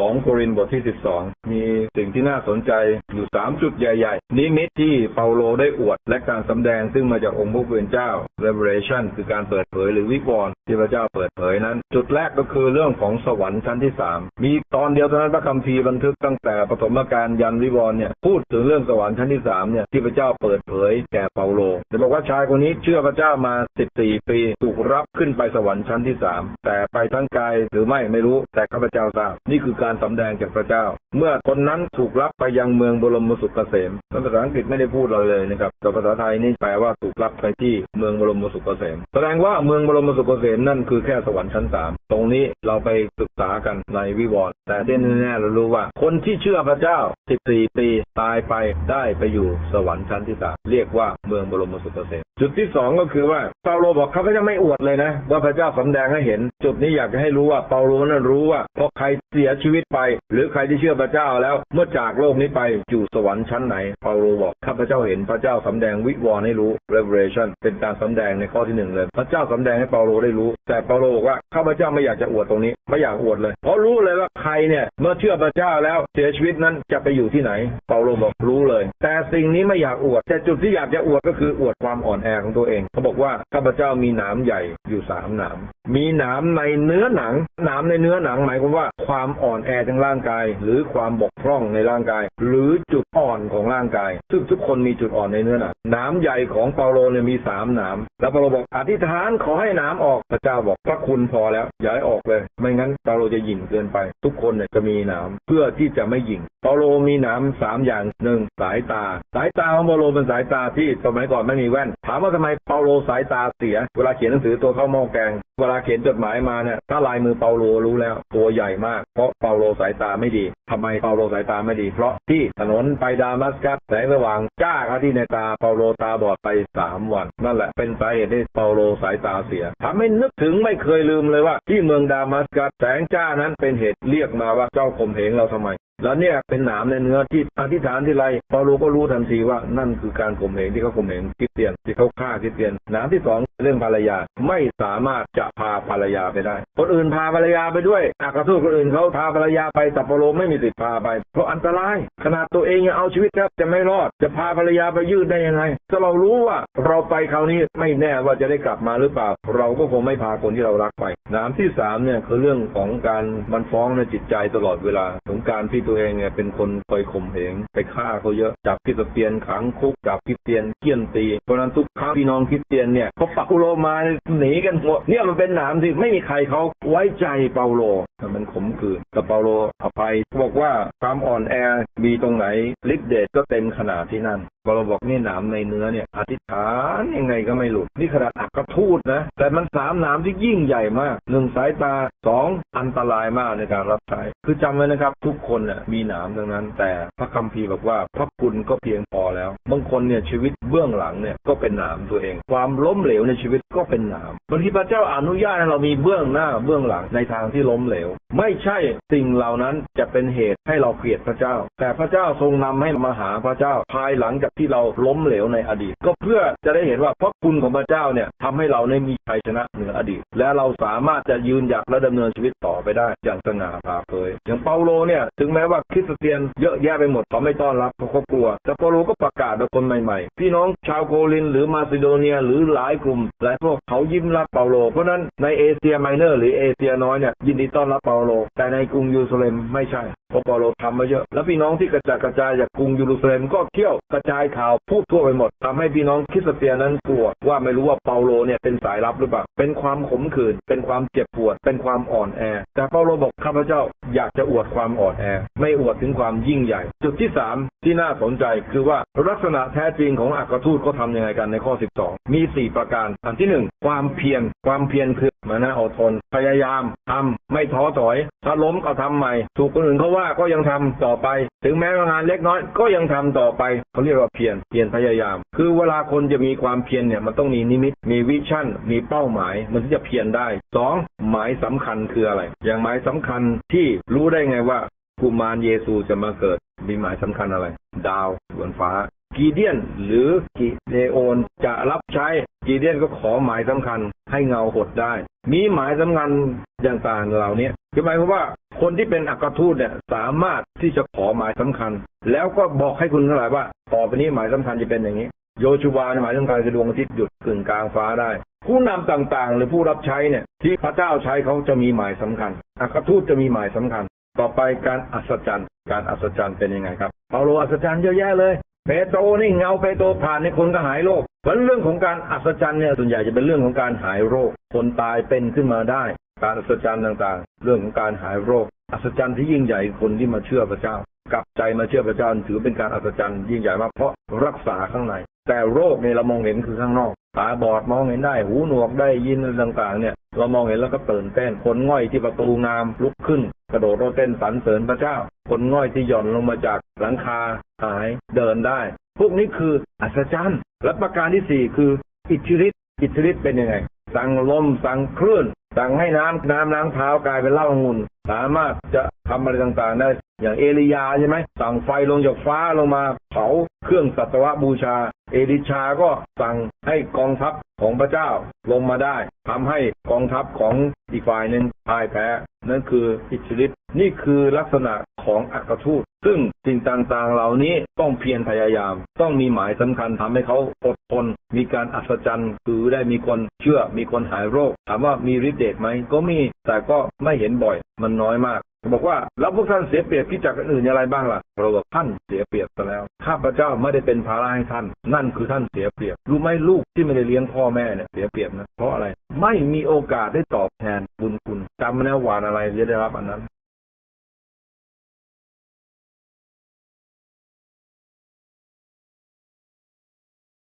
2 โครินธ์บทที่ 12 มีสิ่งที่น่าสนใจอยู่ 3 จุดใหญ่ๆ นิมิตที่เปาโลได้อวด และการสำแดงซึ่งมาจากองค์พระผู้เป็นเจ้า revelation คือการเปิดเผยหรือวิวรณ์ที่พระเจ้าเปิดเผยนั้น จุดแรกก็คือเรื่องของสวรรค์ชั้นที่ 3 มีตอนเดียวเท่านั้นพระคัมภีร์บันทึกตั้งแต่ปฐมกาลยันวิวรณ์เนี่ยพูดถึงเรื่องสวรรค์ชั้นที่3เนี่ยที่พระเจ้าเปิดเผยแก่เปาโลจะบอกว่าชายคนนี้เชื่อพระเจ้ามา 14 ปีถูกรับขึ้นไปสวรรค์ชั้นที่ 3 แต่ไปทั้งกายหรือไม่ไม่รู้แต่ข้าพเจ้าทราบนี่คือการสำแดงจากพระเจ้า เมื่อคนนั้นถูกรับไปยังเมืองบรมสุขเกษมภาษาอังกฤษไม่ได้พูดเราเลยนะครับแต่ภาษาไทยนี่แปลว่าถูกรับไปที่เมืองบรมสุขเกษม แสดงว่าเมืองบรมสุขเกษมนั่นคือแค่สวรรค์ชั้นสาม ตรงนี้เราไปศึกษากันในวิวรณ์แต่ที่แน่ๆเรารู้ว่า คนที่เชื่อพระเจ้า 14 ปีตายไปได้ไปอยู่สวรรค์ชั้นที่สามเรียกว่าเมืองบรมสุขเกษมจุดที่สองก็คือว่าเปาโลบอกเขาก็จะไม่อวดเลยนะ ว่าพระเจ้าสำแดงให้เห็น จุดนี้อยากจะให้รู้ว่าเปาโลนั้นรู้ว่าพอใครเสียชีวิตไป หรือใครที่เชื่อพระเจ้าแล้ว เมื่อจากโลกนี้ไปอยู่สวรรค์ชั้นไหนเปาโลบอกข้าพเจ้าเห็นพระเจ้าสำแดงวิวรณ์ให้รู้ revelation เป็นการสำแดงในข้อที่หนึ่งเลย พระเจ้าสำแดงให้เปาโลได้รู้ แต่เปาโลบอกว่าข้าพเจ้าไม่อยากจะอวดตรงนี้ไม่อยากอวดเลยเพราะรู้เลยว่าใครเนี่ยเมื่อเชื่อพระเจ้าแล้วเสียชีวิตนั้นจะไปอยู่ที่ไหน เปาโลบอกรู้เลย แต่สิ่งนี้ไม่อยากอวด แต่จุดที่อยากจะอวดก็คืออวดความอ่อนแอของตัวเอง เขาบอกว่าข้าพเจ้ามีหนามใหญ่อยู่สามหนามมีหนามในเนื้อหนัง หนามในเนื้อหนังหมายความว่าความอ่อนแอทางร่างกาย หรือความบกพร่องในร่างกาย หรือจุดอ่อนของร่างกาย ซึ่งทุกคนมีจุดอ่อนในเนื้อหนังหนามใหญ่ของเปาโลเนี่ยมีสามหนาม แล้วเปาโลบอกอธิษฐานขอให้หนามออกพระเจ้าบอกพระคุณพอแล้วอย่าให้ออกเลย ไม่งั้นเปาโลจะหยิ่งเกินไป ทุกคนเนี่ยจะมีหนามเพื่อที่จะไม่หยิ่งเปาโลมีหนามสามอย่างหนึ่งสายตา สายตาของเปาโลเป็นสายตาที่สมัยก่อนไม่มีแว่น ถามว่าทำไมเปาโลสายตาเสีย เวลาเขียนหนังสือตัวเข้าหม้อแกง เวลาเขียนจดหมายมาเนี่ยถ้าลายมือเปาโลรู้แล้ว ตัวใหญ่มาก เพราะเปาโลสายตาไม่ดีทำไมเปาโลสายตาไม่ดี เพราะที่ถนนไปดามัสกัสแสงสว่างจ้าเขาที่ในตาเปาโลตาบอดไปสามวัน นั่นแหละเป็นสาเหตุที่เปาโลสายตาเสียทำให้นึกถึงไม่เคยลืมเลยว่า ที่เมืองดามัสกัสแสงจ้านั้นเป็นเหตุเรียกมาว่าเจ้าข่มเหงเราทำไม แล้วเนี่ยเป็นหนามในเนื้อที่อธิษฐานที่ไรเปาโลก็รู้ทันทีว่านั่นคือการข่มเหงที่เขาข่มเหงคริสเตียนที่เขาฆ่าคริสเตียนหนามที่สองเรื่องภรรยาไม่สามารถจะพาภรรยาไปได้คนอื่นพาภรรยาไปด้วยอากาทูตคนอื่นเขาพาภรรยาไปแต่ปโลไม่มีสิทธิ์พาไป เพราะอันตราย ขนาดตัวเองยังเอาชีวิตแทบจะไม่รอดจะพาภรรยาไปยืดได้ยังไงถ้าเรารู้ว่าเราไปคราวนี้ไม่แน่ว่าจะได้กลับมาหรือเปล่า เราก็คงไม่พาคนที่เรารักไปหนามที่สามเนี่ยคือเรื่องของการมันฟ้องในจิตใจตลอดเวลาของการที่ตัวเองเนี่ยเป็นคนคอยข่มเหงไปฆ่าเขาเยอะจับคริสเตียนขังคุกจับคริสเตียนเกี้ยนตีเพราะนั้นทุกครั้งพี่น้องคริสเตียนเนี่ยเขาปักอุโลมาหนีกันหมดเนี่ยมันเป็นหนามที่ไม่มีใครเขาไว้ใจเปาโลมันขมขื่นแต่เปาโลอภัยบอกว่าความอ่อนแอมีตรงไหนฤทธิ์เดชก็เต็มขนาดที่นั่น เปาโลบอกนี่หนามในเนื้อเนี่ยอธิษฐานยังไงก็ไม่หลุดนี่ขนาดอักกระทูดนะ แต่มันสามหนามที่ยิ่งใหญ่มากหนึ่งสายตาสองอันตรายมากในการรับใช้คือจำไว้นะครับ ทุกคนน่ะมีหนามทั้งนั้น แต่พระคัมภีร์บอกว่าพระคุณก็เพียงพอแล้วบางคนเนี่ยชีวิตเบื้องหลังเนี่ยก็เป็นหนามตัวเอง ความล้มเหลวในชีวิตก็เป็นหนามบางทีพระเจ้าอนุญาตให้เรามีเบื้องหน้าเบื้องหลังในทางที่ล้มเหลว ไม่ใช่สิ่งเหล่านั้นจะเป็นเหตุให้เราเกลียดพระเจ้า แต่พระเจ้าทรงนำให้มาหาพระเจ้าภายหลังจากที่เราล้มเหลวในอดีต ก็เพื่อจะได้เห็นว่าพระคุณของพระเจ้าเนี่ยทำให้เราได้มีชัยชนะเหนืออดีต และเราสามารถจะยืนหยัดและดำเนินชีวิตต่อไปได้อย่างสง่าผ่าเผยอย่างเปาโลเนี่ยถึงแม้ว่าคริสเตียนเยอะแยะไปหมดเขาไม่ต้อนรับเพราะเขากลัว แต่เปาโลก็ประกาศกับคนใหม่ๆ พี่น้องชาวโคลิน หรือมาซิโดเนียหรือหลายกลุ่มหลายพวกเขายิ้มรับเปาโลเพราะนั้นในเอเชียไมเนอร์หรือเอเชียน้อยเนี่ยยินดีต้อนรับเปาโล แต่ในกรุงเยรูซาเล็มไม่ใช่เพราะเปาโลทำมาเยอะ แล้วพี่น้องที่กระจายกระจายจากกรุงเยรูซาเล็มก็เที่ยวกระจายข่าวพูดทั่วไปหมดทำให้พี่น้องคริสเตียนนั้นกลัวว่าไม่รู้ว่าเปาโลเนี่ยเป็นสายลับหรือเปล่า เป็นความขมขื่น เป็นความเจ็บปวด เป็นความอ่อนแอ แต่เปาโลบอกข้าพเจ้าอยากจะอวดความอ่อนแอ ไม่อวดถึงความยิ่งใหญ่ จุดที่สามที่น่าสนใจคือว่าลักษณะแท้จริงของอักทูตเขาทำยังไงกันในข้อ 12 มี 4 ประการ อันที่หนึ่งความเพียร ความเพียรคือ มานะอดทนพยายามทำไม่ท้อถอย ถ้าล้มก็ทำใหม่ ถูกคนอื่นเขาว่าก็ยังทำต่อไป ถึงแม้ว่างานเล็กน้อยก็ยังทำต่อไปเขาเรียกว่าเพียรเพียรพยายาม คือเวลาคนจะมีความเพียรเนี่ยมันต้องมีนิมิต มีวิชั่น มีเป้าหมาย มันถึงจะเพียรได้สองหมายสำคัญคืออะไร อย่างหมายสำคัญที่รู้ได้ไงว่ากุมารเยซูจะมาเกิดมีหมายสำคัญอะไร ดาวบนฟ้า กีเดียนหรือกิเดโอนจะรับใช้กีเดียนก็ขอหมายสำคัญให้เงาหดได้ มีหมายสำคัญอย่างต่างเหล่านี้คือหมายความว่าคนที่เป็นอัครทูตเนี่ยสามารถที่จะขอหมายสำคัญ แล้วก็บอกให้คุณทั้งหลายว่าต่อไปนี้หมายสำคัญจะเป็นอย่างนี้ โยชูวาหมายสำคัญคือดวงอาทิตย์หยุดกึ่งกลางฟ้าได้ ผู้นำต่างๆ หรือผู้รับใช้เนี่ยที่พระเจ้าใช้เขาจะมีหมายสำคัญ อัครทูตจะมีหมายสำคัญ ต่อไปการอัศจรรย์ การอัศจรรย์เป็นยังไงครับเปาโลอัศจรรย์เยอะแยะเลย เปโตรนี่เงาเปโตรผ่านในคนก็หายโรคเรื่องของการอัศจรรย์เนี่ยส่วนใหญ่จะเป็นเรื่องของการหายโรค คนตายเป็นขึ้นมาได้ การอัศจรรย์ต่างๆ เรื่องของการหายโรค อัศจรรย์ที่ยิ่งใหญ่คนที่มาเชื่อพระเจ้ากลับใจมาเชื่อพระเจ้าถือเป็นการอัศจรรย์ยิ่งใหญ่มากเพราะรักษาข้างใน แต่โรคเนี่ยเรามองเห็นคือข้างนอก ตาบอดมองเห็นได้ หูหนวกได้ยินอะไรต่างๆ เนี่ย เรามองเห็นแล้วก็ตื่นเต้นคนง่อยที่ประตูงามลุกขึ้น กระโดดโลดเต้นสรรเสริญพระเจ้า คนง่อยที่หย่อนลงมาจากหลังคาหายเดินได้ พวกนี้คืออัศจรรย์และประการที่สี่คืออิทธิฤทธิ์อิทธิฤทธิ์เป็นยังไง สั่งลมสั่งคลื่นสั่งให้น้ำน้ำล้างเท้ากลายเป็นเหล้าองุ่นสามารถจะทำอะไรต่างๆได้ อย่างเอลียาใช่ไหมสั่งไฟลงจากฟ้าลงมาเผาเครื่องสัตวบูชา เอลิชาก็สั่งให้กองทัพของพระเจ้าลงมาได้ทำให้กองทัพของอีกฝ่ายหนึ่งพ่ายแพ้ นั่นคืออิทธิฤทธิ์นี่คือลักษณะของอัครทูตซึ่งสิ่งต่างๆ เหล่านี้ต้องเพียรพยายาม ต้องมีหมายสำคัญทำให้เขาอดทน มีการอัศจรรย์ คือได้มีคนเชื่อมีคนหายโรค ถามว่ามีฤทธิ์เดชไหมก็มีแต่ก็ไม่เห็นบ่อย มันน้อยมาก บอกว่าแล้วพวกท่านเสียเปรียบที่จากคนอื่นอย่างไรบ้างล่ะเราบอกท่านเสียเปรียบไปแล้วข้าพเจ้าไม่ได้เป็นภาระให้ท่าน นั่นคือท่านเสียเปรียบ รู้ไหมลูกที่ไม่ได้เลี้ยงพ่อแม่เนี่ยเสียเปรียบนะเพราะอะไรไม่มีโอกาสได้ตอบแทนบุญคุณจำนะหวานอะไรจะได้รับอันนั้น